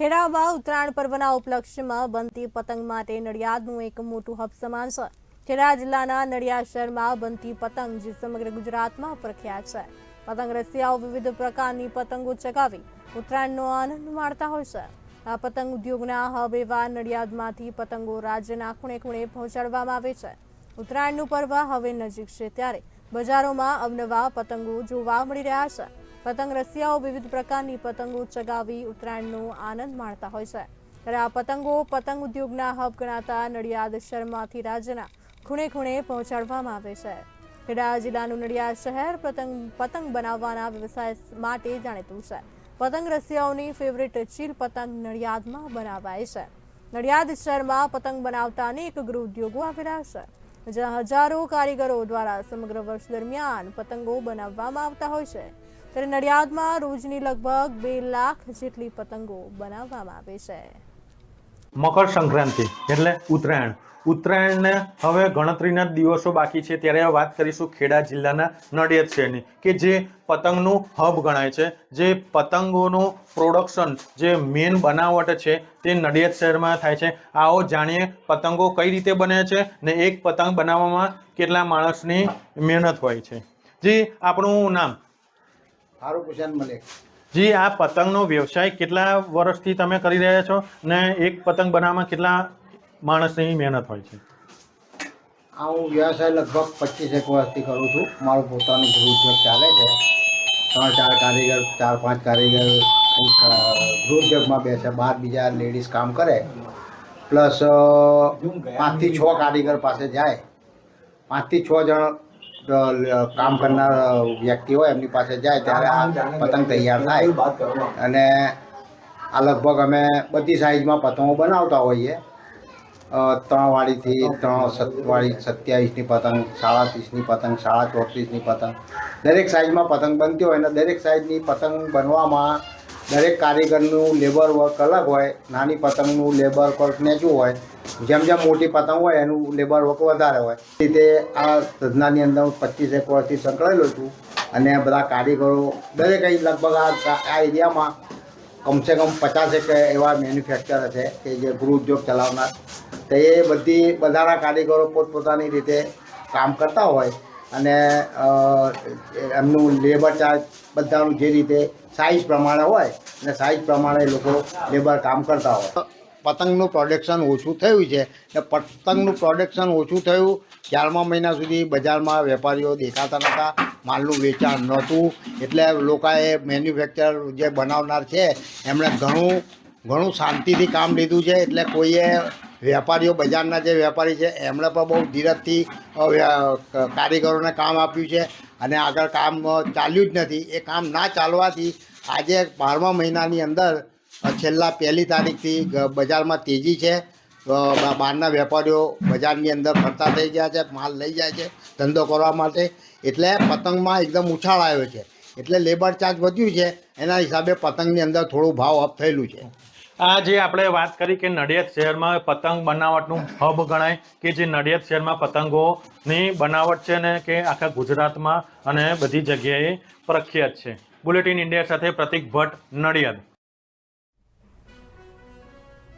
ખેડામાં ઉત્તરાયણ પર્વના ઉપલક્ષ્યમાં બનતી પતંગ માટે નડિયાદનું એક મોટું હબ સમાન છે. ખેડા જિલ્લાના નડિયાદ શહેરમાં બનતી પતંગ જે સમગ્ર ગુજરાતમાં પ્રખ્યાત છે. પતંગ રસિયાઓ વિવિધ પ્રકારની પતંગો ચગાવી ઉત્તરાયણનો આનંદ માણતા હોય છે. આ પતંગ ઉદ્યોગના હબ એવા નડિયાદમાંથી પતંગો રાજ્યના ખૂણે ખૂણે પહોંચાડવામાં આવે છે. ઉત્તરાયણનું પર્વ હવે નજીક છે ત્યારે બજારોમાં અવનવા પતંગો જોવા મળી રહ્યા છે. પતંગ રસિયાઓ વિવિધ પ્રકારની પતંગો ચગાવી ઉત્તરાયણનો આનંદ માણતા હોય છે. ત્યારે આ પતંગો પતંગ ઉદ્યોગના હબ ગણાતા નડિયાદ શહેરમાંથી રાજ્યના ખૂણે ખૂણે પહોંચાડવામાં આવે છે. ખેડા જિલ્લાનું નડિયાદ શહેર પતંગ પતંગ બનાવવાના વ્યવસાય માટે જાણીતું છે. પતંગ રસિયાઓની ફેવરેટ ચીલ પતંગ નડિયાદમાં બનાવાય છે. નડિયાદ શહેરમાં પતંગ બનાવતા અનેક ગૃહ ઉદ્યોગો આવેલા છે, જ્યાં હજારો કારીગરો દ્વારા સમગ્ર વર્ષ દરમિયાન પતંગો બનાવવામાં આવતા હોય છે. ત્યારે નડિયાદમાં રોજની લગભગ બે લાખ જેટલી પતંગો બનાવવામાં આવે છે. મકર સંક્રાંતિ એટલે ઉત્તરાયણ. ઉત્તરાયણને હવે ગણતરીના દિવસો બાકી છે. ત્યારે વાત કરીશું ખેડા જિલ્લાના નડિયાદ શહેરની કે જે પતંગનું હબ ગણાય છે. જે પતંગોનું પ્રોડક્શન જે મેન બનાવટ છે તે નડિયાદ શહેરમાં થાય છે. આવો જાણીએ પતંગો કઈ રીતે બને છે ને એક પતંગ બનાવવામાં કેટલા માણસની મહેનત હોય છે. જે, આપણું નામ ફારૂક હુસેન મલિક જી આ પતંગનો વ્યવસાય કેટલા વર્ષથી તમે કરી રહ્યા છો ને એક પતંગ બનાવવામાં કેટલા માણસની મહેનત હોય છે? આ હું વ્યવસાય લગભગ પચીસ એક વર્ષથી કરું છું. મારું પોતાનું ગૃહ ઉદ્યોગ ચાલે છે. ત્રણ ચાર કારીગર ચાર પાંચ કારીગર ગૃહ ઉદ્યોગમાં બેસે બહાર બીજા લેડીઝ કામ કરે. પ્લસ પાંચથી છ કારીગર પાસે જાય. પાંચથી છ જણ કામ કરનાર વ્યક્તિ હોય, એમની પાસે જાય ત્યારે આ પતંગ તૈયાર થાય. અને આ લગભગ અમે બધી સાઈઝમાં પતંગો બનાવતા હોઈએ. ત્રણવાળીથી ત્રણ વાળી સત્યાવીસની પતંગ, સાડા ત્રીસની પતંગ, સાડા ચોત્રીસની પતંગ. દરેક સાઇઝમાં પતંગ બનતી હોય અને દરેક સાઈઝની પતંગ બનવામાં દરેક કારીગરનું લેબર વર્ક અલગ હોય. નાની પતંગનું લેબર વર્ક નેચું હોય. જેમ જેમ મોટી પતંગ હોય, એનું લેબર વર્ક વધારે હોય. રીતે આ સધનાની અંદર હું પચીસ એક વર્ષથી સંકળાયેલો છું અને બધા કારીગરો, દરેક લગભગ આ આ એરિયામાં કમસે કમ પચાસ એક એવા મેન્યુફેક્ચર છે કે જે ગૃહ ઉદ્યોગ ચલાવનાર. તો એ બધી, બધાના કારીગરો પોતપોતાની રીતે કામ કરતા હોય અને એમનું લેબર ચાર્જ બધાનું જે રીતે સાઇઝ પ્રમાણે હોય અને સાઇઝ પ્રમાણે લોકો લેબર કામ કરતા હોય. પતંગનું પ્રોડક્શન ઓછું થયું છે. ને પતંગનું પ્રોડક્શન ઓછું થયું, ચારમા મહિના સુધી બજારમાં વેપારીઓ દેખાતા નહોતા માલનું વેચાણ નહોતું. એટલે લોકોએ મેન્યુફેક્ચર જે બનાવનાર છે, એમણે ઘણું ઘણું શાંતિથી કામ લીધું છે. એટલે કોઈએ વેપારીઓ, બજારના જે વેપારી છે, એમણે પણ બહુ ધીરજથી કારીગરોને કામ આપ્યું છે. અને આગળ કામ ચાલ્યું જ નથી. એ કામ ના ચાલવાથી આજે બારમા મહિનાની અંદર છેલ્લા પહેલી તારીખથી બજારમાં તેજી છે. બહારના વેપારીઓ બજારની અંદર ફરતા થઈ ગયા છે, માલ લઈ જાય છે, ધંધો કરવા માટે. એટલે પતંગમાં એકદમ ઉછાળ આવ્યો છે. એટલે લેબર ચાર્જ વધ્યું છે, એના હિસાબે પતંગની અંદર થોડું ભાવ અપ થયેલું છે. આ જે આપણે વાત કરી કે નડિયાદ શહેરમાં પતંગ બનાવટનું હબ ગણાય, કે જે નડિયાદ શહેરમાં પતંગોની બનાવટ છે ને કે આખા ગુજરાતમાં અને બધી જગ્યાએ પ્રખ્યાત છે. બુલેટિન ઇન્ડિયા સાથે પ્રતિક ભટ્ટ નડિયાદ.